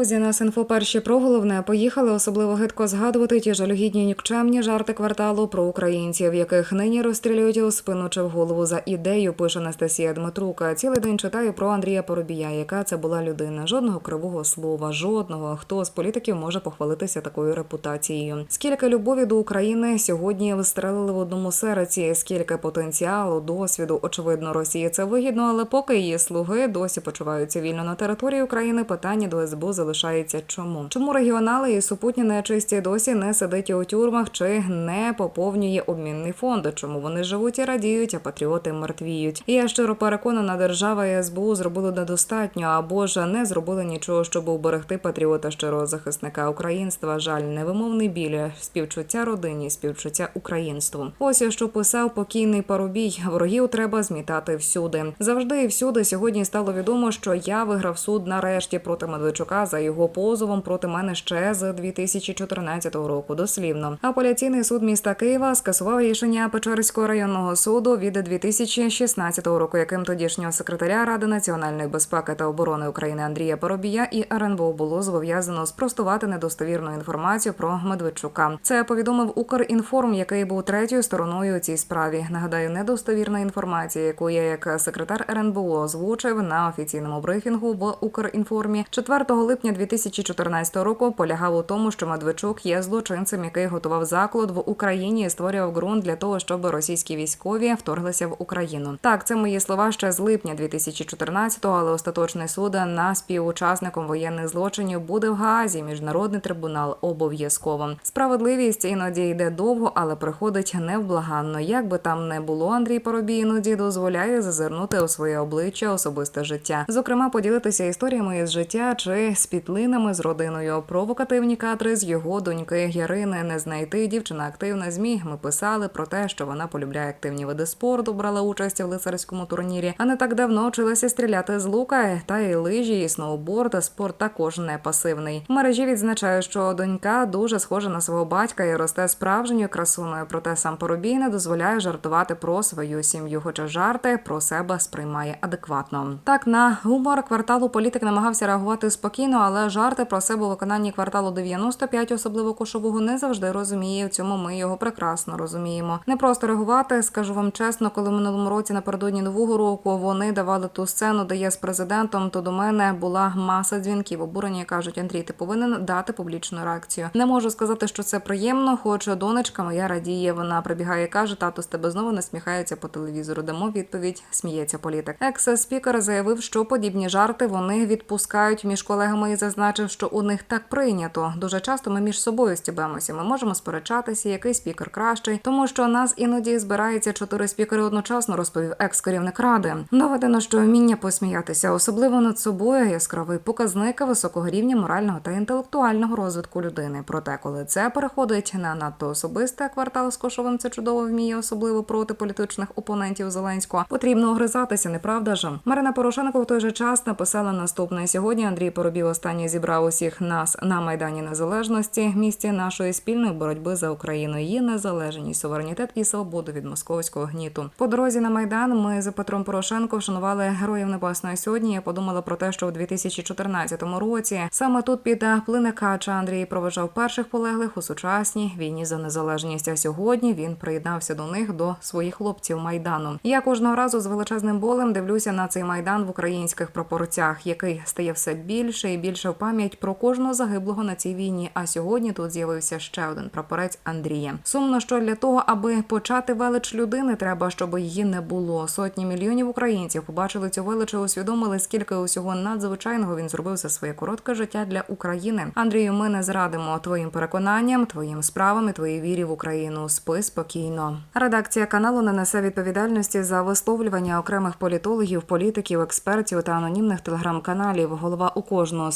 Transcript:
Друзі, нас інфо перші про головне поїхали. Особливо гидко згадувати ті жалюгідні нікчемні жарти кварталу про українців, яких нині розстрілюють у спину чи в голову за ідею. Пише Анастасія Дмитрука. Цілий день читаю про Андрія Поробія, яка це була людина. Жодного кривого слова, жодного. Хто з політиків може похвалитися такою репутацією? Скільки любові до України сьогодні вистрелили в одному серці? Скільки потенціалу, досвіду? Очевидно, Росії це вигідно, але поки її слуги досі почуваються вільно на території України. Питання до СБУ залишається чому? Чому регіонали і супутні нечисті досі не сидить у тюрмах чи не поповнює обмінний фонд? Чому вони живуть і радіють, а патріоти мертвіють? Я щиро переконана, держава і СБУ зробили недостатньо або ж не зробили нічого, щоб уберегти патріота щирого захисника українства. Жаль, невимовний біль, співчуття родині, співчуття українству. Ось що писав покійний парубій. Ворогів треба змітати всюди. Завжди і всюди сьогодні стало відомо, що я виграв суд нарешті проти Медведчука за його позовом проти мене ще з 2014 року. Дослівно апеляційний суд міста Києва скасував рішення Печерського районного суду від 2016 року, яким тодішнього секретаря Ради національної безпеки та оборони України Андрія Поробія і РНБО було зобов'язано спростувати недостовірну інформацію про Медведчука. Це повідомив Укрінформ, який був третьою стороною у цій справі. Нагадаю, недостовірна інформація, яку я як секретар РНБО озвучив на офіційному брифінгу в Укрінформі 4 липня 2014 року, полягав у тому, що Медведчук є злочинцем, який готував заклад в Україні і створював ґрунт для того, щоб російські військові вторглися в Україну. Так, це мої слова ще з липня 2014-го, але остаточний суд на співучасником воєнних злочинів буде в Гаазі. Міжнародний трибунал обов'язково. Справедливість іноді йде довго, але приходить невблаганно. Як би там не було, Андрій Поробій іноді дозволяє зазирнути у своє обличчя особисте життя, зокрема, поділитися історіями із життя чи з пітлинами з родиною. Провокативні кадри з його доньки Ярини не знайти. Дівчина активна змі. Ми писали про те, що вона полюбляє активні види спорту, брала участь в лицарському турнірі, а не так давно вчилася стріляти з лука. Та і лижі, і сноуборд. Спорт також не пасивний. В мережі відзначає, що донька дуже схожа на свого батька і росте справжньою красуною. Проте сам Поробій не дозволяє жартувати про свою сім'ю, хоча жарти про себе сприймає адекватно. Так на гумор кварталу політик намагався реагувати спокійно, але жарти про себе у виконанні кварталу 95, особливо кошового, не завжди розуміє. В цьому ми його прекрасно розуміємо. Не просто реагувати, скажу вам чесно, коли в минулому році напередодні нового року вони давали ту сцену, де я з президентом, то до мене була маса дзвінків. Обурені кажуть, Андрій, ти повинен дати публічну реакцію. Не можу сказати, що це приємно, хоч донечка моя радіє. Вона прибігає, каже: тато з тебе знову насміхається по телевізору. Дамо відповідь, сміється політик. Екс-спікер заявив, що подібні жарти вони відпускають між колегами і зазначив, що у них так прийнято. Дуже часто ми між собою стібемося. Ми можемо сперечатися, який спікер кращий, тому що нас іноді збирається чотири спікери одночасно, розповів екс-керівник ради. Доведено, що вміння посміятися, особливо над собою, яскравий показник високого рівня морального та інтелектуального розвитку людини. Проте, коли це переходить на надто особисте, квартал з Кошовим це чудово вміє, особливо проти політичних опонентів Зеленського. Потрібно огризатися, неправда ж? Марина Порошенко в той же час написала наступне сьогодні. Андрій Поробів останній зібрав усіх нас на майдані незалежності, місті нашої спільної боротьби за Україну, її незалежність, суверенітет і свободу від московського гніту. По дорозі на майдан ми з Петром Порошенко вшанували героїв Небесної Сьогодні. Я подумала про те, що у 2014 році саме тут під плине Кача Андрій проведжав перших полеглих у сучасній війні за незалежність. А сьогодні він приєднався до них до своїх хлопців майдану. Я кожного разу з величезним болем дивлюся на цей майдан в українських пропорціях, який стає все більше і більше в пам'ять про кожного загиблого на цій війні. А сьогодні тут з'явився ще один прапорець Андрія. Сумно, що для того, аби почати велич людини, треба, щоб її не було. Сотні мільйонів українців побачили цю велич і усвідомили, скільки усього надзвичайного він зробив за своє коротке життя для України. Андрію, ми не зрадимо твоїм переконанням, твоїм справам і твоїй вірі в Україну. Спи спокійно. Редакція каналу не несе відповідальності за висловлювання окремих політологів, політиків, експертів та анонімних телеграм-каналів. Голова у кожного